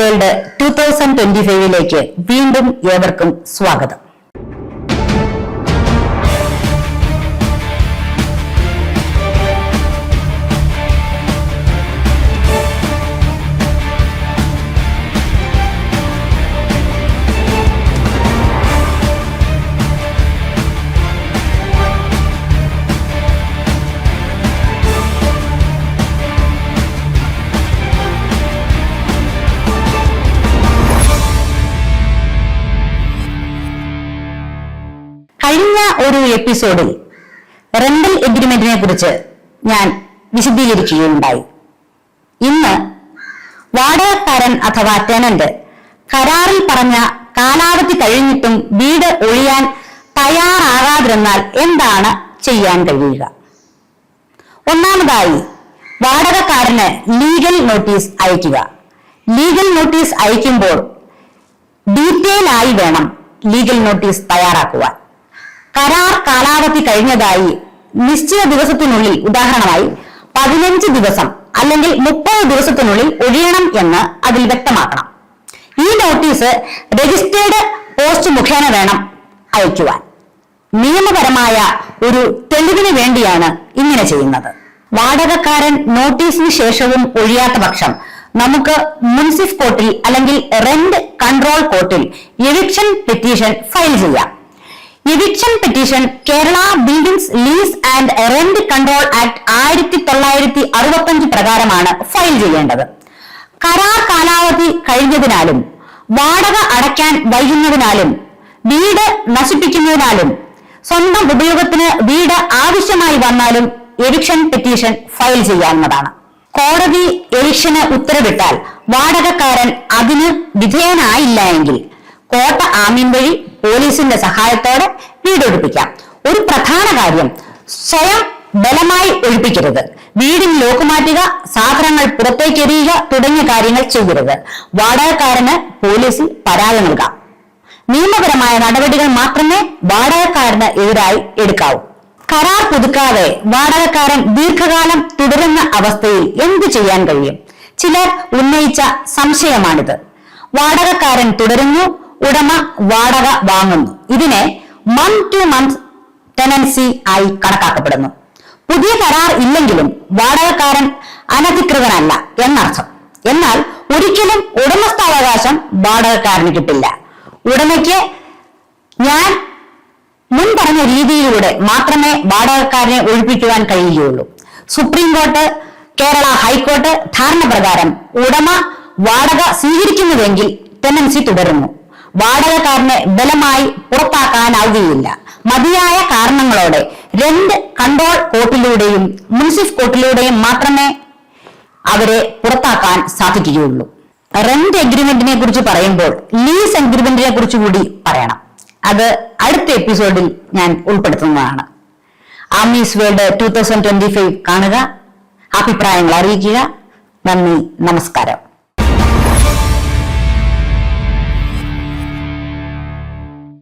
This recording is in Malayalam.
വേൾഡ് ടൂ തൗസൻഡ് ട്വന്റി ഫൈവിലേക്ക് വീണ്ടും ഏവർക്കും സ്വാഗതം. ഒരു എപ്പിസോഡിൽ റെന്റൽ എഗ്രിമെന്റിനെ കുറിച്ച് ഞാൻ വിശദീകരിക്കുകയുണ്ടായി. ഇന്ന് വാടകക്കാരൻ അഥവാ ടെനന്റ് കരാറിൽ പറഞ്ഞ കാലാവധി കഴിഞ്ഞിട്ടും വീട് ഒഴിയാൻ തയ്യാറാകാതിരുന്നാൽ എന്താണ് ചെയ്യാൻ കഴിയുക? ഒന്നാമതായി വാടകക്കാരന് ലീഗൽ നോട്ടീസ് അയക്കുക ലീഗൽ നോട്ടീസ് അയക്കുമ്പോൾ ഡീറ്റെയിൽ ആയി വേണം ലീഗൽ നോട്ടീസ് തയ്യാറാക്കുവാൻ. കരാർ കാലാവധി കഴിഞ്ഞതായി നിശ്ചിത ദിവസത്തിനുള്ളിൽ ഉദാഹരണമായി പതിനഞ്ച് ദിവസം അല്ലെങ്കിൽ മുപ്പത് ദിവസത്തിനുള്ളിൽ ഒഴിയണം എന്ന് അതിൽ വ്യക്തമാക്കണം. ഈ നോട്ടീസ് രജിസ്റ്റേർഡ് പോസ്റ്റ് മുഖേന വേണം അയക്കുവാൻ. നിയമപരമായ ഒരു തെളിവിന് വേണ്ടിയാണ് ഇങ്ങനെ ചെയ്യുന്നത്. വാടകക്കാരൻ നോട്ടീസിന് ശേഷവും ഒഴിയാത്ത പക്ഷം നമുക്ക് മുൻസിഫ് കോർട്ടിൽ അല്ലെങ്കിൽ റെന്റ് കൺട്രോൾ കോർട്ടിൽ എവിക്ഷൻ പെറ്റീഷൻ ഫയൽ ചെയ്യാം. Eviction petition Kerala buildings lease and rent control act ആയിരത്തി തൊള്ളായിരത്തി അറുപത്തഞ്ച് പ്രകാരമാണ് ഫയൽ ചെയ്യേണ്ടത്. കരാർ കാലാവധി കഴിഞ്ഞതിനാലും വാടക അടയ്ക്കാൻ വൈകുന്നതിനാലും വീട് നശിപ്പിക്കുന്നതിനാലും സ്വന്തം ഉപയോഗത്തിന് വീട് ആവശ്യമായി വന്നാലും എവിക്ഷൻ പെറ്റീഷൻ ഫയൽ ചെയ്യാവുന്നതാണ്. കോടതി എവിക്ഷന് ഉത്തരവിട്ടാൽ വാടകക്കാരൻ അതിന് വിധേയനായില്ല എങ്കിൽ കോട്ട ആമീൻ വഴി പോലീസിന്റെ സഹായത്തോടെ വീടൊഴിപ്പിക്കാം ഒരു പ്രധാന കാര്യം സ്വയം ബലമായി ഒഴിപ്പിക്കരുത്. വീടിന് ലോക്ക് മാറ്റുക സാധനങ്ങൾ പുറത്തേക്ക് എറിയുക തുടങ്ങിയ കാര്യങ്ങൾ ചെയ്യരുത്. വാടകക്കാരന് പോലീസിൽ പരാതി നൽകാം. നിയമപരമായ നടപടികൾ മാത്രമേ വാടകക്കാരന് എതിരായി എടുക്കാവൂ. കരാർ പുതുക്കാതെ വാടകക്കാരൻ ദീർഘകാലം തുടരുന്ന അവസ്ഥയിൽ എന്തു ചെയ്യാൻ കഴിയും? ചിലർ ഉന്നയിച്ച സംശയമാണിത്. വാടകക്കാരൻ തുടരുന്നു ഉടമ വാടക വാങ്ങുന്നു. ഇതിനെ മന്ത് ടു മന്ത് ടെനൻസി ആയി കണക്കാക്കപ്പെടുന്നു. പുതിയ കരാർ ഇല്ലെങ്കിലും വാടകക്കാരൻ അനധികൃതനല്ല എന്നർത്ഥം. എന്നാൽ ഒരിക്കലും ഉടമസ്ഥാവകാശം വാടകക്കാരന് കിട്ടില്ല. ഉടമയ്ക്ക് ഞാൻ മുൻ പറഞ്ഞ രീതിയിലൂടെ മാത്രമേ വാടകക്കാരനെ ഒഴിപ്പിക്കുവാൻ കഴിയുകയുള്ളൂ. സുപ്രീം കോർട്ട് കേരള ഹൈക്കോർട്ട് ധാരണ പ്രകാരം ഉടമ വാടക സ്വീകരിക്കുന്നുവെങ്കിൽ ടെനൻസി തുടരുന്നു. വാടകക്കാരനെ ബലമായി പുറത്താക്കാനാവുകയില്ല. മതിയായ കാരണങ്ങളോടെ രണ്ട് കൺട്രോൾ കോർട്ടിലൂടെയും മുൻസിഫ് കോർട്ടിലൂടെയും മാത്രമേ അവരെ പുറത്താക്കാൻ സാധിക്കുകയുള്ളൂ. റെന്റ് എഗ്രിമെന്റിനെ കുറിച്ച് പറയുമ്പോൾ ലീസ് എഗ്രിമെന്റിനെ കുറിച്ച് കൂടി പറയണം. അത് അടുത്ത എപ്പിസോഡിൽ ഞാൻ ഉൾപ്പെടുത്തുന്നതാണ്. Ami's world two thousand twenty five കാണുക അഭിപ്രായങ്ങൾ അറിയിക്കുക. നന്ദി നമസ്കാരം.